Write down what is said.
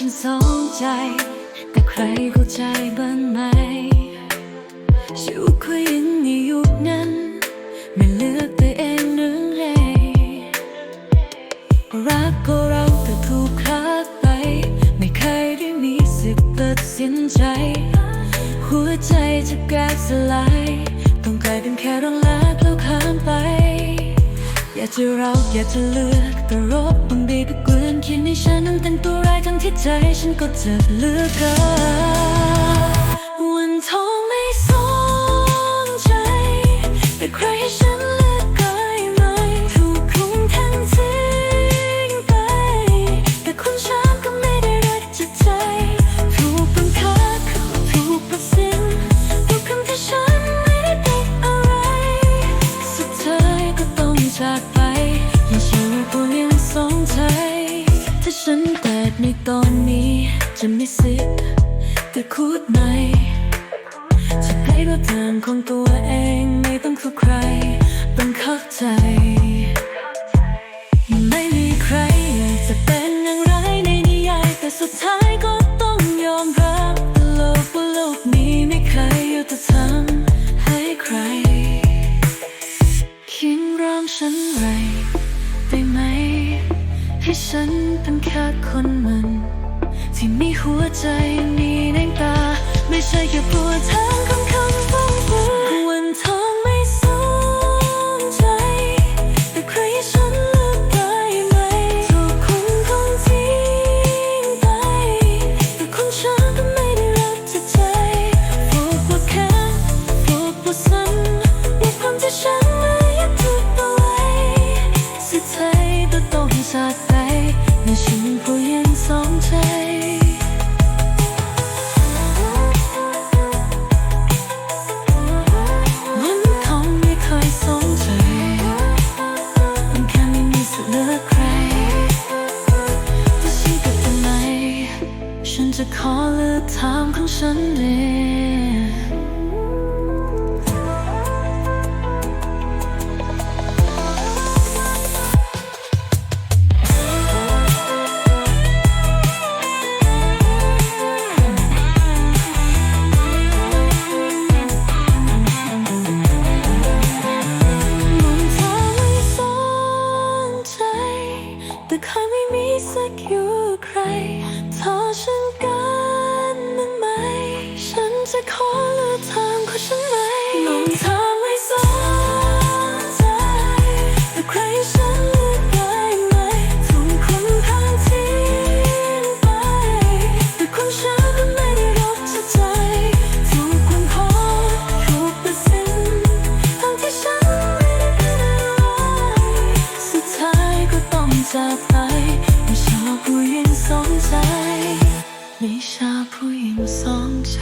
ฉันสองใจ แต่ใครเข้าใจบ้างไหมชีวิตผู้หญิงในยุคนั้น ไม่เลือกตัวเองหรือไงรักก็เราแต่ถูกคลาดไป ไม่เคยได้มีสิทธิ์ตัดสินใจ หัวใจจะแกลสลาย ต้องกลายเป็นแค่ร่องลากแล้วข้ามไป อยากจะเราอยากจะเลือกแต่รบบังบีบเกลื อนคิดในฉันนั้นเป็นตัวร้ายทั้งที่ใจฉันก็เจ็บเหลือกเกิน ถ้าฉันแตกในตอนนี้จะไม่สิทธิ์แต่คูดไหมจะให้รู้ทางของตัวเองไม่ต้องถูกใครต้องเข้าใจ ให้ฉันเป็นแค่คนมัน ที่มีหัวใจมีในตา ไม่ใช่แค่ปวเธอ ฉันจะขอเลือกทางของฉันเองมองเธอไม่สนใจแต่เคยไม่มีสักอยู่ใคร อฉันกันบ้างไหม ฉันจะขอเลือกทางของฉันไหมมองเธอไม่สนใจแต่ใครให้ฉันเลือกได้ไหมถูกคนผ่านทิ้งไป แต่คนฉันก็ไม่ได้รับจิตใจถูกคนพอถูกตัดสินทั้งที่ฉันไม่ได้เป็นอะไรสุดท้ายก็ต้องจากไป ไม่ชาผู้หญิงสองใจ